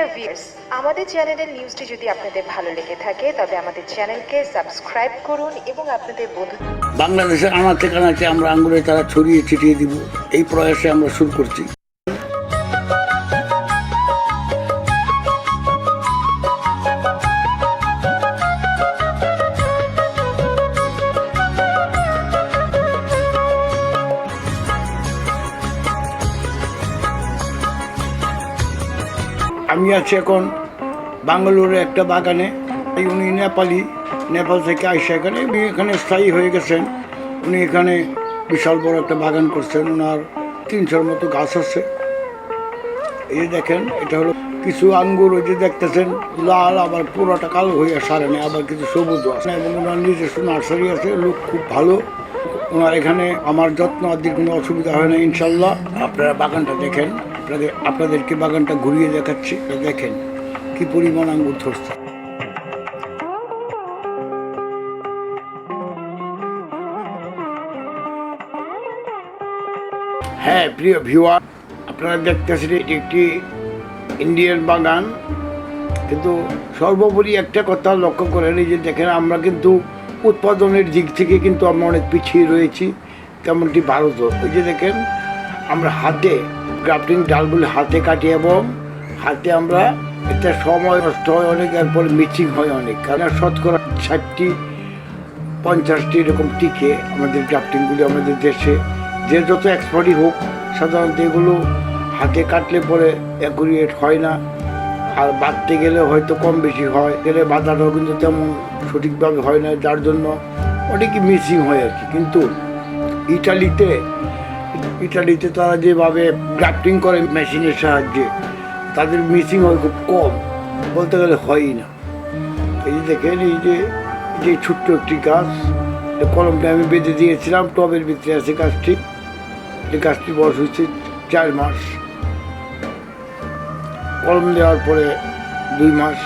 Dear viewers আমাদের চ্যানেলের নিউজটি যদি আপনাদের ভালো লেগে থাকে, তবে আমাদের চ্যানেলকে সাবস্ক্রাইব করুন এবং আপনাদের বন্ধু বাংলাদেশের আনাচে কানাচে আমরা আঙ্গুলের তারা ছড়িয়ে ছিটিয়ে দিব। এই প্রয়াসে আমরা শুরু করছি। আমি আছি এখন বাঙ্গালোরে একটা বাগানে। উনি নেপালি, নেপাল থেকে আইসা এখানে, উনি এখানে স্থায়ী হয়ে গেছেন। উনি এখানে বিশাল বড় একটা বাগান করছেন। ওনার তিনশোর মতো গাছ আছে। এই দেখেন, এটা হলো কিছু আঙ্গুর, ওই যে দেখতেছেন, লাল, আবার পুরোটা কালো হয়ে সারে নেই, আবার কিছু সবুজ আছে। এবং ওনার নিজস্ব নার্সারি আছে, লোক খুব ভালো। ওনার এখানে আমার যত্ন আদির কোনো অসুবিধা হয় না, ইনশাল্লাহ। আপনারা বাগানটা দেখেন। আপনাদের, আপনাদেরকে বাগানটা ঘুরিয়ে দেখাচ্ছি। দেখেন, কি পরিমাণ আঙ্গুর ধরছে। হ্যাঁ প্রিয় ভিউয়ার, আপনারা দেখতেছেন এটি একটি ইন্ডিয়ান বাগান। কিন্তু সর্বোপরি একটা কথা লক্ষ্য করেন যে দেখেন, আমরা কিন্তু উৎপাদনের দিক থেকে কিন্তু আমরা অনেক পিছিয়ে রয়েছি, তেমনটি ভারত ওই যে দেখেন আমরা হাতে গ্রাফটিং ডালগুলি হাতে কাটি এবং হাতে আমরা এটা সময় নষ্ট হয় অনেক, এরপর মিচিং হয় অনেক। কারণ শতকরা ষাটটি, পঞ্চাশটি এরকম টিকে আমাদের গ্রাফটিংগুলি আমাদের দেশে। যে যত এক্সপার্টই হোক, সাধারণত এগুলো হাতে কাটলে পরে অ্যাকুরিয়েট হয় না। আর বাঁধতে গেলে হয়তো কম বেশি হয়। গেলে বাঁধাটাও কিন্তু তেমন সঠিকভাবে হয় না, যার জন্য অনেকই মিসিং হয় আর কি। কিন্তু ইটালিতে ইটালিতে তারা যেভাবে গ্রাফটিং করে মেশিনের সাহায্যে, তাদের মিসিং হয় খুব কম, বলতে গেলে হয়ই না। এই যে দেখেন, এই যে যে ছোট্ট একটি গাছ কলমটা আমি বেঁধে দিয়েছিলাম, টবের ভিতরে আছে গাছটি। এই গাছটি বয়স হচ্ছে চার মাস। কলম দেওয়ার পরে দুই মাস।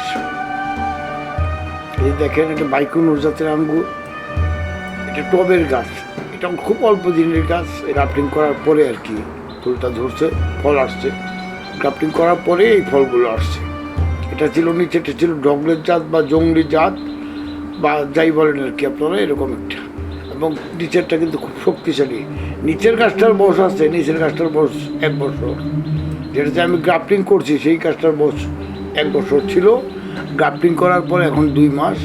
এই দেখেন, এটা বাইকুনুর জাতের আঙ্গুর, এটা টবের গাছ। এটা খুব অল্প দিনের গাছ রাফটিং করার পরে আর কি ফুলটা ধরছে, ফল আসছে। গ্রাফটিং করার পরে এই ফলগুলো আসছে। এটা ছিল নিচেটা ছিল ডগলের জাত বা জঙ্গলি জাত বা যাই বলেন আর কি আপনারা, এরকম একটা। এবং নিচেরটা কিন্তু খুব শক্তিশালী। নিচের গাছটার বয়স আছে, নিচের গাছটার বয়স এক বছর। যেটাতে আমি গ্রাফটিং করছি, সেই গাছটার বয়স এক বছর ছিল। গ্রাফটিং করার পর এখন দুই মাস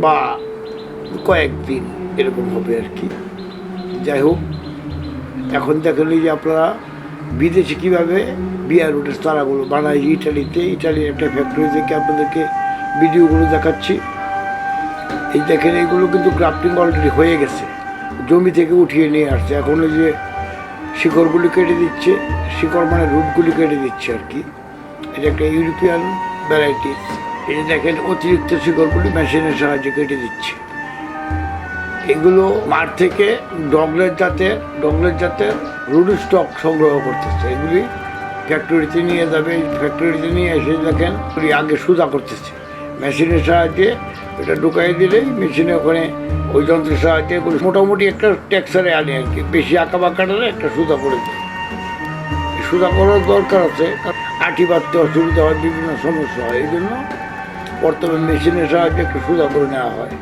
বা কয়েকদিন, এরকম হবে আর কি। যাই হোক, এখন দেখেন যে আপনারা বিদেশে কীভাবে বিয়ার রুটের তারাগুলো বানায় ইটালিতে, ইটালির একটা ফ্যাক্টরি থেকে আপনাদেরকে ভিডিওগুলো দেখাচ্ছি। এই দেখেন এইগুলো কিন্তু গ্রাফটিং অলরেডি হয়ে গেছে, জমি থেকে উঠিয়ে নিয়ে আসছে। এখন ওই যে শিকড়গুলি কেটে দিচ্ছে, শিকড় মানে রুটগুলি কেটে দিচ্ছে আর কি। এটা একটা ইউরোপিয়ান ভ্যারাইটিস এই দেখেন অতিরিক্ত শিকড়গুলি মেশিনের সাহায্যে কেটে দিচ্ছে। এগুলো মাঠ থেকে ডগলের জাতের ডগলের জাতের রুড স্টক সংগ্রহ করতেছে। এগুলি ফ্যাক্টরিতে নিয়ে যাবে ফ্যাক্টরিতে নিয়ে এসে দেখেন আগে সুদা করতেছে। মেশিনের সাহায্যে এটা ঢুকাই দিলেই মেশিনে ওখানে ওই যন্ত্রের সাহায্যে মোটামুটি একটা ট্যাক্সারে আনে আর কি। বেশি আঁকা বাঁকা হলে একটা সুদা করে দেয়। সুদা করার দরকার আছে আঠি বাঁধতে অসুবিধা হয়, বিভিন্ন সমস্যা হয়। এই জন্য বর্তমানে মেশিনের সাহায্যে একটু সুদা করে নেওয়া হয়।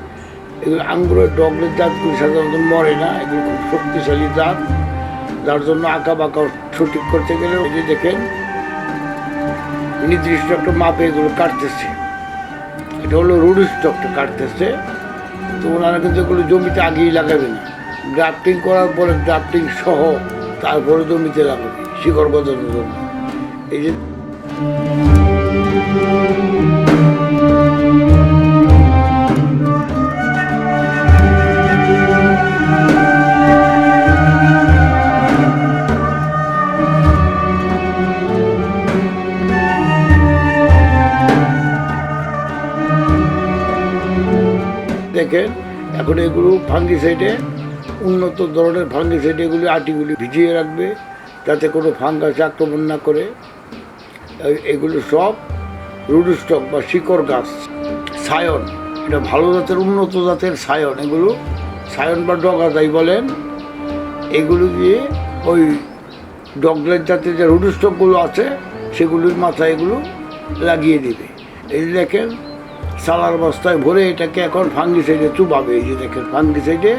এগুলো আঙ্গুরের ডগলের জাতগুলি সাধারণত মরে না, এগুলো খুব শক্তিশালী জাত। যার জন্য আঁকা বাঁকা সঠিক করতে গেলে ওই যে দেখেন, নির্দিষ্ট একটা মাপে এগুলো কাটতেছে। এটা হলো রুড স্টকটা কাটতেছে। তো ওনারা কিন্তু এগুলো জমিতে আগেই লাগাবেন না। গ্রাফটিং করার পরে গ্রাফটিং সহ তারপরে জমিতে লাগাবে, শিকড় গজানোর জন্য। এই যে দেখেন এখন এগুলো ফাঙ্গিসাইডে উন্নত ধরনের ফাঙ্গিসাইড এগুলি আটিগুলি ভিজিয়ে রাখবে যাতে কোনো ফাঙ্গাস আক্রমণ না করে। এগুলো সব রুড স্টক বা শিকড় গাছ, সায়ন, এটা ভালো জাতের, উন্নত জাতের সায়ন। এগুলো সায়ন বা ডগা যাই বলেন, এগুলো দিয়ে ওই ডগলের জাতের যে রুড স্টকগুলো আছে, সেগুলির মাথায় এগুলো লাগিয়ে দিবে। এই দেখেন সালার বস্তায় ভরে এটাকে এখন ফাঙ্গিসাইডে চুবাবে, এই যে দেখেন ফাঙ্গিসাইডে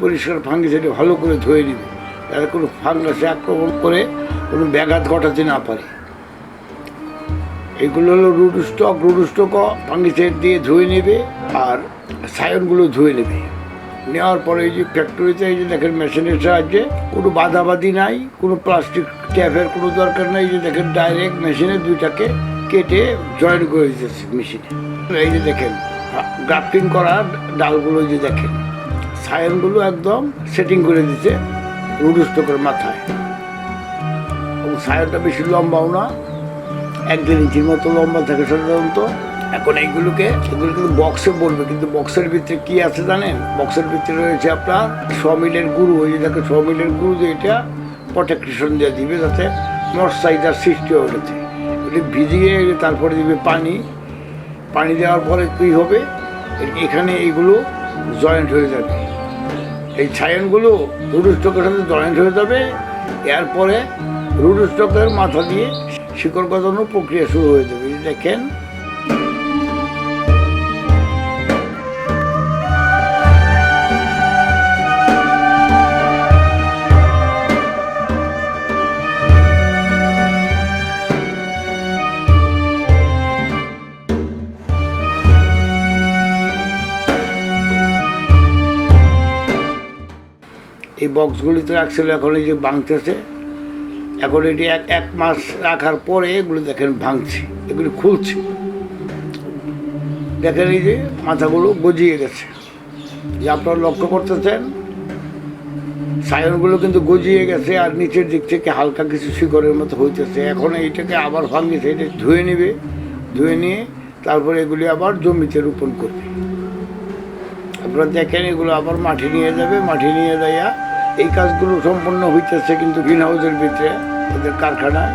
পরিষ্কার ফাঙ্গিসাইডে ভালো করে ধুয়ে দিবে যাতে কোনো ফাঙ্গাসে আক্রমণ করে কোনো ব্যাঘাত ঘটাতে না পারে। এগুলো হলো root stock root stock fungicide দিয়ে ধুয়ে নেবে আর সায়নগুলো ধুয়ে নেবে। নেওয়ার পরে এই যে ফ্যাক্টরিতে এই যে দেখেন মেশিনের সাহায্যে কোনো বাধাবাধি নাই, কোনো প্লাস্টিক ট্যাপের কোনো দরকার নাই যে দেখেন ডাইরেক্ট মেশিনে দুইটাকে কেটে জয়েন করে দিতেছে মেশিনে এই যে দেখেন গ্রাফটিং করা ডালগুলো যে দেখেন, সায়নগুলো একদম সেটিং করে দিচ্ছে স্টকের মাথায়। এবং সায়নটা বেশি লম্বাও না, এক দেড় ইঞ্চির মতো লম্বা থাকে সাধারণত। এখন এইগুলোকে এগুলো কিন্তু বক্সে বলবে, কিন্তু বক্সের ভিতরে কি আছে জানেন? বক্সের ভিতরে রয়েছে আপনার ছ মিলের গুরু, ওই যে দেখো মিলের গুরু দিয়ে এটা প্রোটেকশন দিয়ে দিবে যাতে মশাইটার সৃষ্টি হয়ে গেছে এটা ভিজিয়ে তারপরে দিবে পানি পানি দেওয়ার পরে কী হবে? এখানে এইগুলো জয়েন্ট হয়ে যাবে। এই ছায়নগুলো রুডু স্টকের সাথে জয়েন্ট হয়ে যাবে। এরপরে রুড স্টকের মাথা দিয়ে শিকড় গজানোর প্রক্রিয়া শুরু হয়ে যাবে। দেখেন এই বক্সগুলিতে রাখছিল এখন এই যে ভাঙতেছে, এখন এটি এক এক মাস রাখার পরে এগুলো দেখেন ভাঙছে, এগুলি খুলছে। দেখেন এই যে মাথাগুলো গজিয়ে গেছে। যে আপনারা লক্ষ্য করতেছেন, সায়নগুলো কিন্তু গজিয়ে গেছে আর নিচের দিক থেকে হালকা কিছু শিকড়ের মতো হইতেছে। এখন এইটাকে আবার ভাঙিয়েছে এটা ধুয়ে নেবে, ধুয়ে নিয়ে তারপরে এগুলি আবার জমিতে রোপণ করবে। আপনারা দেখেন এগুলো আবার মাটি নিয়ে যাবে, মাটি নিয়ে যাইয়া এই কাজগুলো সম্পন্ন হইতেছে কিন্তু গ্রিন হাউসের ভিতরে ওদের কারখানায়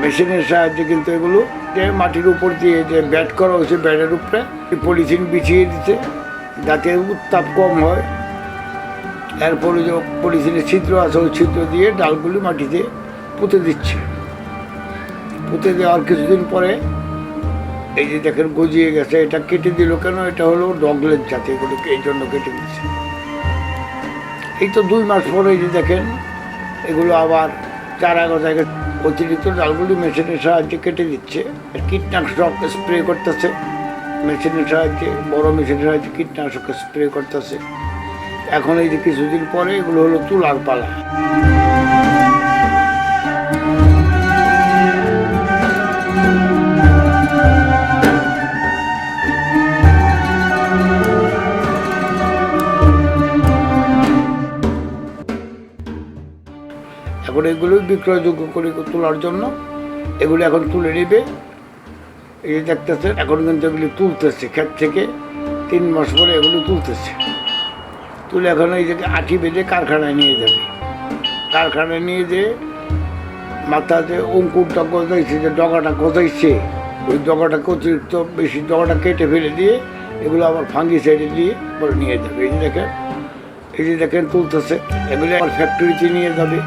মেশিনের সাহায্যে কিন্তু এগুলো যে মাটির উপর দিয়ে যে ব্যাট করা হয়েছে ব্যাটের উপরে পলিথিন বিছিয়ে দিতে যাতে উত্তাপ কম হয়। এরপরে যে পলিথিনের ছিদ্র আছে, ওই ছিদ্র দিয়ে ডালগুলি মাটিতে পুঁতে দিচ্ছে। পুঁতে দেওয়ার কিছুদিন পরে এই যে দেখেন গজিয়ে গেছে, এটা কেটে দিল কেন? এটা হলো ডগলেট জাতি, এগুলোকে এই জন্য কেটে দিচ্ছে এই তো দুই মাস পরে এই যে দেখেন, এগুলো আবার চারা গজায় অতিরিক্ত ডালগুলি মেশিনের সাহায্যে কেটে দিচ্ছে। কীটনাশক স্প্রে করতেছে। মেশিনের সাহায্যে, বড় মেশিনের সাহায্যে কীটনাশক স্প্রে করতেছে। এখন এই যে কিছুদিন পরে এগুলো হলো তুলার পালা। এখন এগুলো বিক্রয়যোগ্য করে তোলার জন্য এগুলো এখন তুলে নেবে। এই দেখতেছে এখন কিন্তু এগুলি তুলতেছে, ক্ষেত থেকে তিন মাস পরে এগুলো তুলতেছে। তুলে এখন এই যে আঠি বেঁধে কারখানায় নিয়ে যাবে। কারখানায় নিয়ে যেয়ে মাথাতে অঙ্কুরটা গজাইছে, যে ডগাটা গজাইছে, ওই ডগাটাকে অতিরিক্ত বেশি ডগাটা কেটে ফেলে দিয়ে এগুলো আবার ফাঙ্গি সাইডে দিয়ে পরে নিয়ে যাবে। এই যে দেখেন, এই যে দেখেন তুলতেছে, এগুলো আবার ফ্যাক্টরিতে নিয়ে যাবে।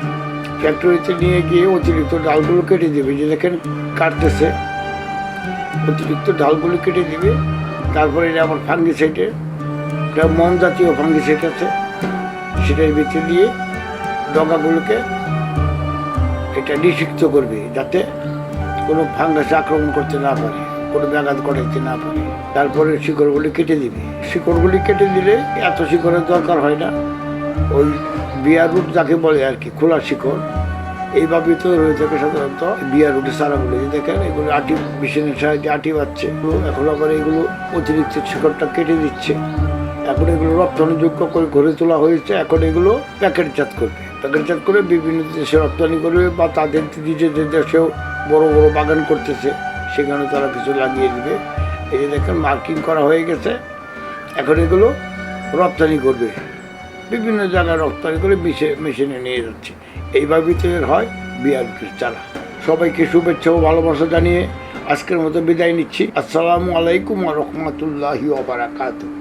ফ্যাক্টরিতে নিয়ে গিয়ে অতিরিক্ত ডালগুলো কেটে দেবে। যে দেখেন কাটতেছে, অতিরিক্ত ডালগুলো কেটে দিবে। তারপরে এটা ফাঙ্গি সাইডে এটা মন জাতীয় ফাঙ্গি সাইড আছে, সেটার ভিতরে দিয়ে ডগাগুলোকে এটা নিষিক্ত করবে, যাতে কোনো ফাঙ্গাস আক্রমণ করতে না পারে, কোনো ব্যাঘাত ঘটাইতে না পারে। তারপরে শিকড়গুলি কেটে দিবে। শিকড়গুলি কেটে দিলে এত শিকড়ের দরকার হয় না। ওই বিয়ার রুট যাকে বলে আর কি, খোলা শিকড়। এইভাবেই তো রয়ে থাকে সাধারণত বিয়ার রুটে সারাগুলো যে দেখেন, এগুলো আটি মেশিনের সাহায্যে আটি পাচ্ছে এখন আবার এগুলো অতিরিক্ত শিকড়টা কেটে দিচ্ছে। এখন এগুলো রপ্তানিযোগ্য করে গড়ে তোলা হয়েছে। এখন এগুলো প্যাকেটজাত করবে। প্যাকেটজাত করে বিভিন্ন দেশে রপ্তানি করবে বা তাদের নিজেদের দেশেও বড় বড় বাগান করতেছে, সেখানে তারা কিছু লাগিয়ে দিবে। এই দেখেন, মার্কিং করা হয়ে গেছে। এখন এগুলো রপ্তানি করবে। বিভিন্ন জায়গায় রপ্তানি করে মিশে, মেশিনে নিয়ে যাচ্ছে। এইভাবেই তো এর হয় বিআরপির চারা সবাইকে শুভেচ্ছা ও ভালোবাসা জানিয়ে আজকের মতো বিদায় নিচ্ছি। আসসালামু আলাইকুম রহমতুল্লাহি ওবরাকাতুহ